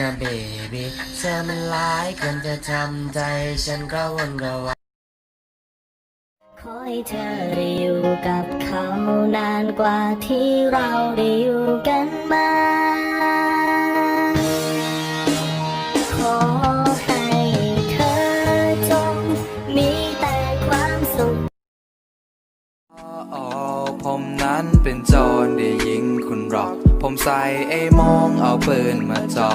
นะเบบี้เธอมันร้ายเกินจะทำใจฉันก็วนกระวายขอให้เธอได้อยู่กับเขานานกว่าที่เราได้อยู่กันมาขอให้เธอจงมีแต่ความสุขอ๋อผมนั้นเป็นโจรได้ยิงคุณหรอก ผมใส่ไอ้มองเอาปืนมาจ่อ